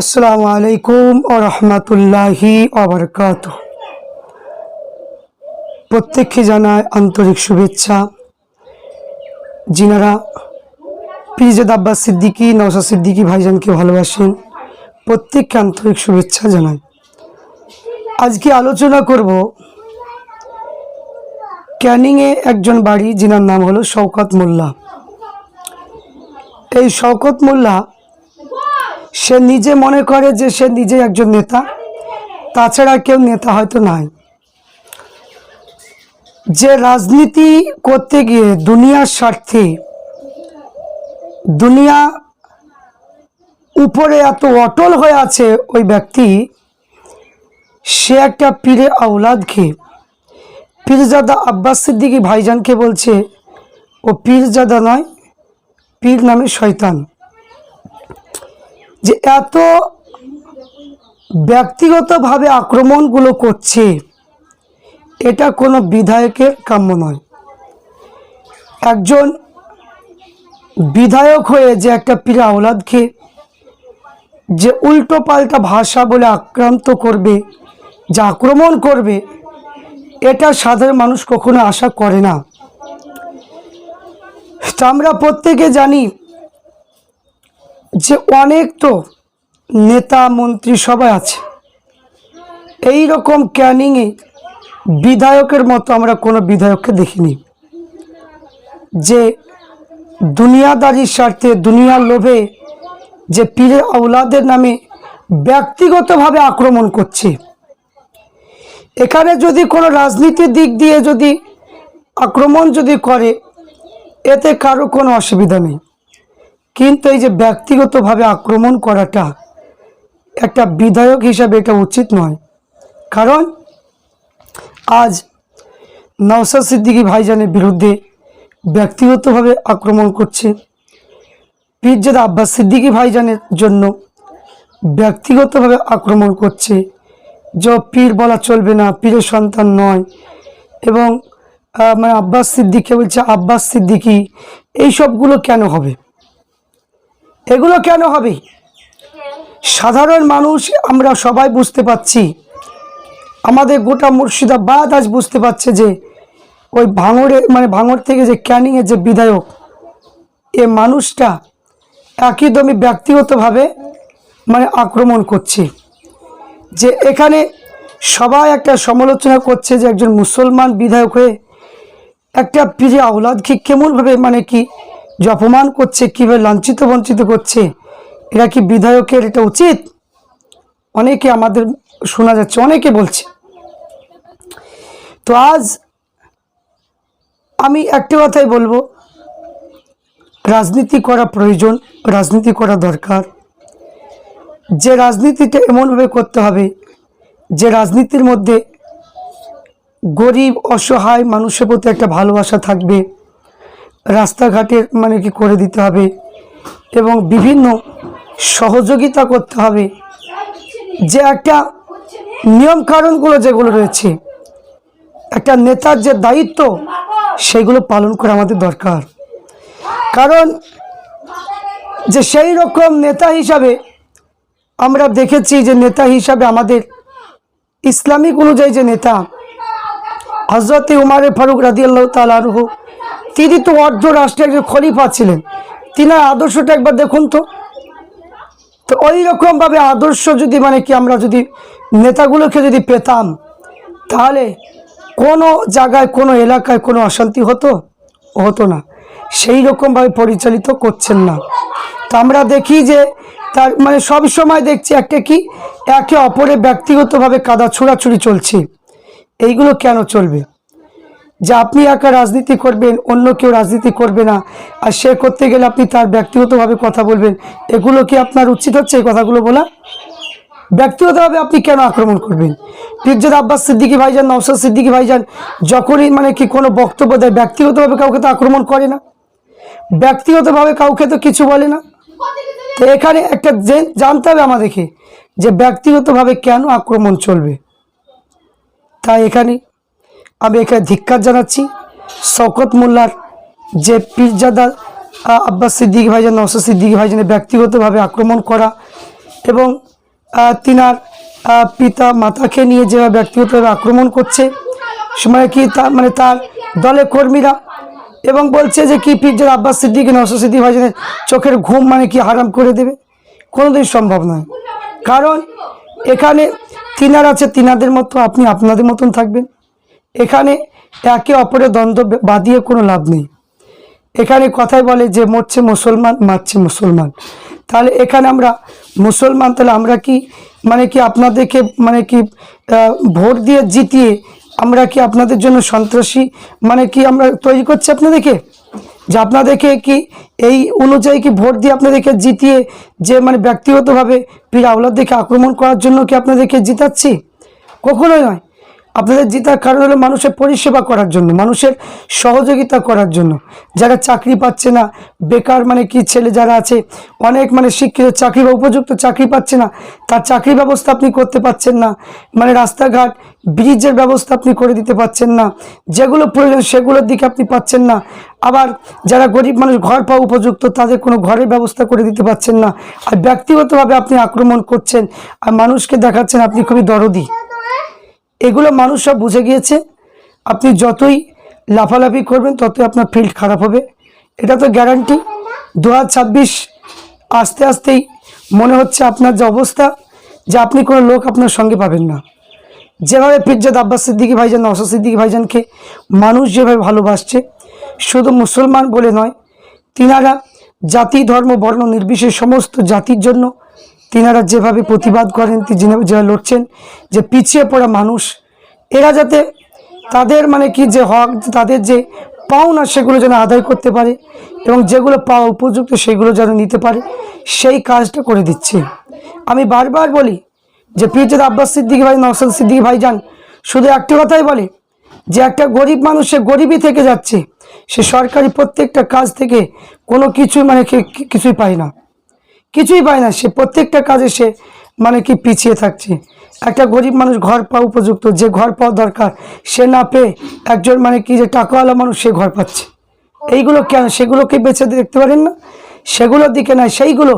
আসসালামু আলাইকুম ও রহমতুল্লাহি অবরকাত প্রত্যেককে জানায় আন্তরিক শুভেচ্ছা। যিনারা পিরজাদ আব্বাস সিদ্দিকি নওসা সিদ্দিকি ভাইজানকে ভালোবাসেন, প্রত্যেককে আন্তরিক শুভেচ্ছা জানাই। আজকে আলোচনা করব ক্যানিংয়ে একজন বাড়ি, যিনার নাম হলো শওকত মোল্লা। এই শওকত মোল্লা সে নিজে মনে করে যে সে নিজে একজন নেতা। তাছাড়া কেউ নেতা হয়তো নাই। যে রাজনীতি করতে গিয়ে দুনিয়ার স্বার্থে, দুনিয়া উপরে এত অটল হয়ে আছে ওই ব্যক্তি, সে একটা পীরে আউলাদকে পীরজাদা আব্বাস সিদ্দিকী ভাইজানকে বলছে, ও পীরজাদা নয়, পীর নামে শয়তান। যে এত ব্যক্তিগতভাবে আক্রমণগুলো করছে, এটা কোনো বিধায়কের কাম্য নয়। একজন বিধায়ক হয়ে যে একটা পীর আওলাদকে যে উল্টো পাল্টা ভাষা বলে আক্রান্ত করবে, যে আক্রমণ করবে, এটা সাধারণ মানুষ কখনো আশা করে না। আমরা প্রত্যেকে জানি যে অনেক তো নেতা, মন্ত্রী সবাই আছে। এই রকম ক্যানিংয়ে বিধায়কের মতো আমরা কোনো বিধায়ককে দেখিনি। যে দুনিয়াদারির স্বার্থে, দুনিয়ার লোভে যে পীরের আউলাদের নামে ব্যক্তিগতভাবে আক্রমণ করছে। এখানে যদি কোনো রাজনীতির দিক দিয়ে যদি আক্রমণ যদি করে, এতে কারও কোনো অসুবিধা নেই। কিন্তু এই যে ব্যক্তিগতভাবে আক্রমণ করাটা একটা বিধায়ক হিসাবে এটা উচিত নয়। কারণ আজ নওসাদ সিদ্দিকী ভাইজানের বিরুদ্ধে ব্যক্তিগতভাবে আক্রমণ করছে পীরজাদ আব্বাস সিদ্দিকী ভাইজানের জন্য ব্যক্তিগতভাবে আক্রমণ করছে। যে পীর বলা চলবে না, পীরের সন্তান নয় এবং মানে আব্বাস সিদ্দিককে বলছে আব্বাস সিদ্দিকী, এই সবগুলো কেন হবে? এগুলো কেন হবে? সাধারণ মানুষ আমরা সবাই বুঝতে পাচ্ছি আমাদের গোটা মুর্শিদাবাদ আজ বুঝতে পারছে যে ওই ভাঙড়ে মানে ভাঙড় থেকে যে ক্যানিংয়ের যে বিধায়ক, এ মানুষটা একদমই ব্যক্তিগতভাবে মানে আক্রমণ করছে। যে এখানে সবাই একটা সমালোচনা করছে যে একজন মুসলমান বিধায়ক হয়ে একটা পীরে আওলাদকে কেমনভাবে মানে কি যে অপমান করছে, কীভাবে লাঞ্ছিত, বঞ্চিত করছে, এরা কি বিধায়কের এটা উচিত? অনেকে আমাদের শোনা যাচ্ছে, অনেকে বলছে। তো আজ আমি একটা কথাই বলব, রাজনীতি করা প্রয়োজন, রাজনীতি করা দরকার। যে রাজনীতিটা এমনভাবে করতে হবে, যে রাজনীতির মধ্যে গরিব, অসহায় মানুষের প্রতি একটা ভালোবাসা থাকবে রাস্তাঘাটের মানে কি করে দিতে হবে এবং বিভিন্ন সহযোগিতা করতে হবে যে একটা নিয়ম কারণগুলো যেগুলো রয়েছে, একটা নেতার যে দায়িত্ব সেগুলো পালন করা আমাদের দরকার। কারণ যে সেই রকম নেতা হিসাবে আমরা দেখেছি যে নেতা হিসাবে আমাদের ইসলামিক অনুযায়ী যে নেতা হজরত উমারে ফারুক রাদিয়াল্লাহ তালারহ তিনি তো অর্ধ রাষ্ট্রের একজন খলিফা ছিলেন। তিনার আদর্শটা একবার দেখুন তো। তো ওই রকমভাবে আদর্শ যদি মানে কি আমরা যদি নেতাগুলোকে যদি পেতাম, তাহলে কোনো জায়গায়, কোনো এলাকায় কোনো অশান্তি হতো? হতো না। সেই রকমভাবে পরিচালিত করছেন না। তো আমরা দেখি যে তার মানে সব সময় দেখছি একটা কি, একে অপরে ব্যক্তিগতভাবে কাদা ছোড়াছুড়ি চলছে। এইগুলো কেন চলবে? যে আপনি একা রাজনীতি করবেন, অন্য কেউ রাজনীতি করবে না। আর সে করতে গেলে আপনি তার ব্যক্তিগতভাবে কথা বলবেন। এগুলো কি আপনার উচিত হচ্ছে এই কথাগুলো বলা? ব্যক্তিগতভাবে আপনি কেন আক্রমণ করবেন? পিরজাদ আব্বাস সিদ্দিকী ভাইজান নওসাদ সিদ্দিকী ভাইজান যখনই মানে কি কোনো বক্তব্য দেয়, ব্যক্তিগতভাবে কাউকে তো আক্রমণ করে না। ব্যক্তিগতভাবে কাউকে তো কিছু বলে না। তো এখানে একটা জেন- জানতে হবে আমাদেরকে যে ব্যক্তিগতভাবে কেন আক্রমণ চলবে। তাই এখানে আমি এখানে ধিক্কার জানাচ্ছি। শওকত মোল্লার যে পীরজাদা আব্বাস সিদ্দিকী ভাইজান নওসাদ সিদ্দিকী ভাইজানের ব্যক্তিগতভাবে আক্রমণ করা এবং তিনার পিতা মাতাকে নিয়ে যেভাবে ব্যক্তিগতভাবে আক্রমণ করছে, সময় কি তার মানে তার দলের কর্মীরা এবং বলছে যে কি পিজ্জার আব্বাস সিদ্দিকি নসর সিদ্দিক ভাইজানের চোখের ঘুম মানে কি হারাম করে দেবে? কোনোদিন সম্ভব নয়। কারণ এখানে তিনার আছে, তিনাদের মতো আপনি আপনাদের মতন থাকবেন। এখানে একে অপরের দ্বন্দ্ব বাদিয়ে কোনো লাভ নেই। এখানে কথাই বলে যে, মরছে মুসলমান, মারছে মুসলমান। তাহলে এখানে আমরা মুসলমান, তাহলে আমরা কি মানে কি আপনাদেরকে মানে কি ভোট দিয়ে জিতিয়ে আমরা কি আপনাদের জন্য সন্ত্রাসী মানে কি আমরা তৈরি করছি আপনাদেরকে? যে আপনাদেরকে কি এই অনুযায়ী কি ভোট দিয়ে আপনাদেরকে জিতিয়ে যে মানে ব্যক্তিগতভাবে পীর আওলাদদেরকে আক্রমণ করার জন্য কি আপনাদেরকে জিতাচ্ছি? কখনোই নয়। আপনাদের জেতার কারণ হলো মানুষের পরিষেবা করার জন্য, মানুষের সহযোগিতা করার জন্য। যারা চাকরি পাচ্ছে না, বেকার মানে কি, ছেলে যারা আছে, অনেক মানে শিক্ষিত, চাকরি বা উপযুক্ত চাকরি পাচ্ছে না, তার চাকরি ব্যবস্থা আপনি করতে পারছেন না মানে রাস্তাঘাট, ব্রিজের ব্যবস্থা আপনি করে দিতে পারছেন না, যেগুলো প্রয়োজন সেগুলোর দিকে আপনি পাচ্ছেন না। আবার যারা গরিব মানুষ, ঘর পাওয়া উপযুক্ত, তাদের কোনো ঘরের ব্যবস্থা করে দিতে পারছেন না। আর ব্যক্তিগতভাবে আপনি আক্রমণ করছেন, আর মানুষকে দেখাচ্ছেন আপনি খুবই দরদি। এগুলো মানুষ সব বুঝে গিয়েছে। আপনি যতই লাফালাফি করবেন, ততই আপনার ফিল্ড খারাপ হবে। এটা তো গ্যারান্টি দু আস্তে আস্তেই মনে হচ্ছে আপনার যে অবস্থা, যে আপনি কোনো লোক আপনার সঙ্গে পাবেন না। যেভাবে পিজ্জাদ আব্বাস সিদ্দিকি ভাইজান, নওশাদ সিদ্দিকি ভাইজানকে মানুষ যেভাবে ভালোবাসছে, শুধু মুসলমান বলে নয়, তিনারা জাতি, ধর্ম, বর্ণ, নির্বিশেষ সমস্ত জাতির জন্য তিনারা যেভাবে প্রতিবাদ করেন যারা লড়ছেন, যে পিছিয়ে পড়া মানুষ, এরা যাতে তাদের মানে কি যে হক, তাদের যে পাওনা সেগুলো যেন আদায় করতে পারে এবং যেগুলো পাওয়া উপযুক্ত সেগুলো যেন নিতে পারে, সেই কাজটা করে দিচ্ছে। আমি বারবার বলি যে পিরজাদ আব্বাস সিদ্দিকি ভাই নওসাদ সিদ্দিকি ভাই যান, শুধু একটি কথাই বলে যে একটা গরিব মানুষ সে গরিবই থেকে যাচ্ছে, সে সরকারি প্রত্যেকটা কাজ থেকে কোনো কিছুই মানে কিছুই পায় না। কিছুই পায় না। সে প্রত্যেকটা কাজে সে মানে কি পিছিয়ে থাকছে। একটা গরিব মানুষ ঘর পাওয়া উপযুক্ত, যে ঘর পাওয়া দরকার, সে না পেয়ে একজন মানে কি যে টাকাওয়ালা মানুষ সে ঘর পাচ্ছে। এইগুলো কেন? সেগুলোকে বেছে দেখতে পারেন না? সেগুলোর দিকে নয়, সেইগুলো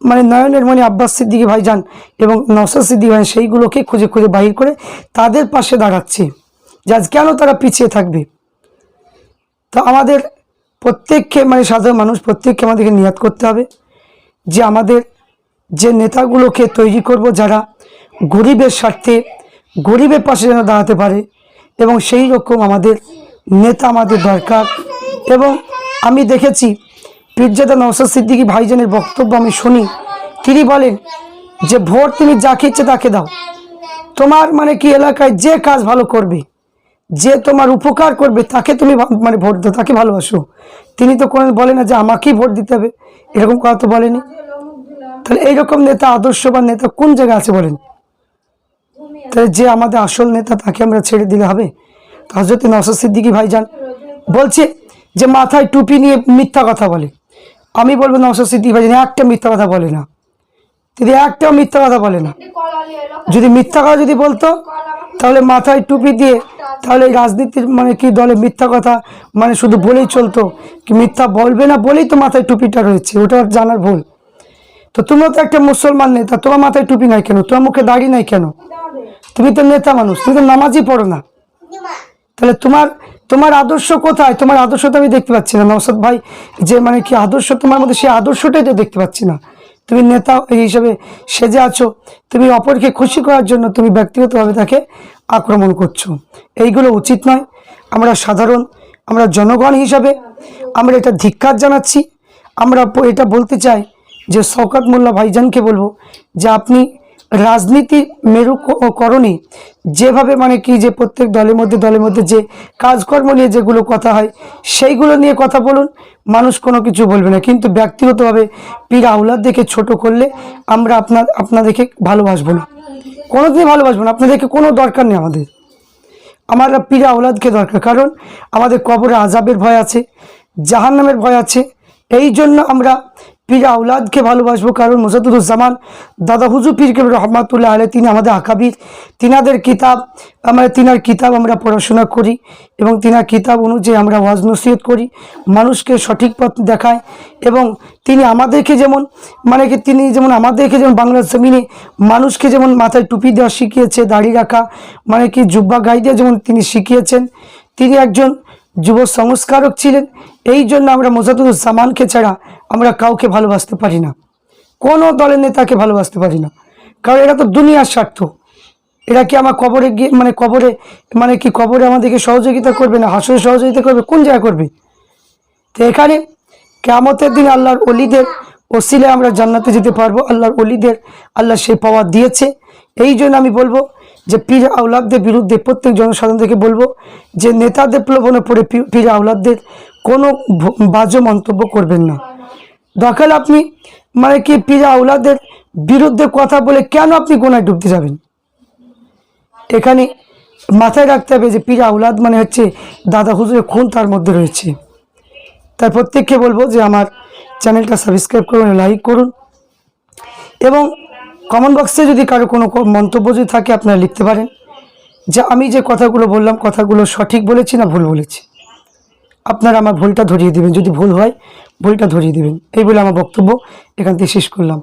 মানে নয়নের মনে আব্বাস সিদ্দিকি ভাইজান এবং নসাদ সিদ্দিকি ভাই সেইগুলোকে খুঁজে খুঁজে বাহির করে তাদের পাশে দাঁড়াচ্ছে। যে কেন তারা পিছিয়ে থাকবে? তো আমাদের প্রত্যেককে মানে সাধারণ মানুষ প্রত্যেককে আমাদেরকে নিয়াত করতে হবে। যে আমাদের যে নেতাগুলোকে তৈরি করব যারা গরিবের স্বার্থে, গরিবের পাশে যেন দাঁড়াতে পারে এবং সেই রকম আমাদের নেতা আমাদের দরকার। এবং আমি দেখেছি পীরজাদা নওসাদ সিদ্দিকী ভাইজানের বক্তব্য আমি শুনি। তিনি বলেন যে, ভোট তুমি যাকে ইচ্ছে তাকে দাও। তোমার মানে কি এলাকায় যে কাজ ভালো করবে, যে তোমার উপকার করবে তাকে তুমি মানে ভোট দাও, তাকে ভালোবাসো। তিনি তো কোনো বলে না যে, আমাকেই ভোট দিতে হবে। এরকম কথা তো বলেনি? তাহলে এইরকম নেতা, আদর্শবান নেতা কোন জায়গায় আছে বলেন? তাহলে যে আমাদের আসল নেতা, তাকে আমরা ছেড়ে দিলে হবে? হজরত নসর সিদ্দিকি ভাইজান বলছে যে মাথায় টুপি নিয়ে মিথ্যা কথা বলে। আমি বলব নসর সিদ্দিকি ভাইজান, একটা মিথ্যা কথা বলে না। তিনি একটাও মিথ্যা কথা বলে না, যদি মিথ্যা কথা যদি বলতো তাহলে মাথায় টুপি দিয়ে, তাহলে রাজনীতির মানে কি দলে মিথ্যা কথা? মানে শুধু বলেই চলতো? কি মিথ্যা বলবে না বলেই তো মাথায় টুপিটা রয়েছে? ওটা জানার ভুল। তো তুমিও তো একটা মুসলমান নেতা, তোমার মাথায় টুপি নাই কেন? তোমার মুখে দাড়ি নাই কেন? তুমি তো নেতা মানুষ, তুমি তো নামাজই পড়ো না। তাহলে তোমার তোমার আদর্শ কোথায়? তোমার আদর্শ তো আমি দেখতে পাচ্ছি না। নওসাদ ভাই যে মানে কি আদর্শ, তোমার মধ্যে সেই আদর্শটাই তো দেখতে পাচ্ছি না। তুমি নেতা হিসেবে সেজে আছো, তুমি অপরকে খুশি করার জন্য তুমি ব্যক্তিগতভাবে তাকে আক্রমণ করছ। এইগুলো উচিত নয়। আমরা সাধারণ, আমরা জনগণ হিসাবে আমরা এটা ধিক্ষার জানাচ্ছি। আমরা এটা বলতে চাই যে শওকত মোল্লা ভাইজানকে বলব যে আপনি রাজনীতি মেরুকরণে যেভাবে মানে কি যে প্রত্যেক দলের মধ্যে দলের মধ্যে যে কাজকর্ম নিয়ে যেগুলো কথা হয়, সেইগুলো নিয়ে কথা বলুন, মানুষ কোনো কিছু বলবে না। কিন্তু ব্যক্তিগতভাবে পীর আউলাদ দেখে ছোট করলে আমরা আপনার, আপনাদেরকে ভালোবাসবো না। কোনো কোনোদিনই ভালোবাসবো না। আপনাদেরকে কোনো দরকার নেই আমাদের। আমার পীর আওলাদকে দরকার। কারণ আমাদের কবরে আজাবের ভয় আছে, জাহান্নামের ভয় আছে। এই জন্য আমরা পীর আউলাদকে ভালোবাসবো কারণ মোসাদুজ্জামান দাদা হুজু পীরকে রহমাতুল্লাহ আলে তিনি আমাদের আকাবির তিনাদের কিতাব, আমরা তিনার কিতাব আমরা পড়াশোনা করি এবং তিনার কিতাব অনুযায়ী আমরা ওয়াজ নসিহত করি, মানুষকে সঠিক পথ দেখায় এবং তিনি আমাদেরকে যেমন মানে কি তিনি যেমন আমাদেরকে যেমন বাংলার জমিনে মানুষকে যেমন মাথায় টুপি দেওয়া শিখিয়েছে, দাড়ি রাখা মানে কি জুব্বা গাই দিয়ে যেমন তিনি শিখিয়েছেন, তিনি একজন যুব সংস্কারক ছিলেন। এই জন্য আমরা মোজাদুজ্জামানকে ছাড়া আমরা কাউকে ভালোবাসতে পারি না। কোনো দলের নেতাকে ভালোবাসতে পারি না। কারণ এরা তো দুনিয়ার স্বার্থ। এরা কি আমার কবরে গিয়ে মানে কবরে মানে কি কবরে আমাদেরকে সহযোগিতা করবে না? হাসরে সহযোগিতা করবে? কোন জায়গায় করবে? তো এখানে কেমতের দিন আল্লাহর অলিদের ওসিলে আমরা জান্নাতে যেতে পারব। আল্লাহর অলিদের আল্লাহ সেই পাওয়ার দিয়েছে। এই জন্য আমি বলব যে পীর আউলাদদের বিরুদ্ধে প্রত্যেক জনসাধারণদেরকে বলব যে নেতাদের প্রলোভনে পড়ে পীর আউলাদদের কোনো ভ- বাজে মন্তব্য করবেন না। দরকার আপনি মানে কি পীর আউলাদের বিরুদ্ধে কথা বলে কেন আপনি গোনায় ডুবতে যাবেন? এখানে মাথায় রাখতে হবে যে পীর আউলাদ মানে হচ্ছে দাদা হুজুরের খুন তার মধ্যে রয়েছে। তাই প্রত্যেককে বলব যে আমার চ্যানেলটা সাবস্ক্রাইব করুন, লাইক করুন এবং কমেন্ট বক্সে যদি কারও কোনো মন্তব্য যদি থাকে, আপনারা লিখতে পারেন। যে আমি যে কথাগুলো বললাম, কথাগুলো সঠিক বলেছি না ভুল বলেছি? আপনারা আমার ভুলটা ধরিয়ে দেবেন। যদি ভুল হয়, ভুলটা ধরিয়ে দেবেন। এই বলে আমার বক্তব্য এখান থেকে শেষ করলাম।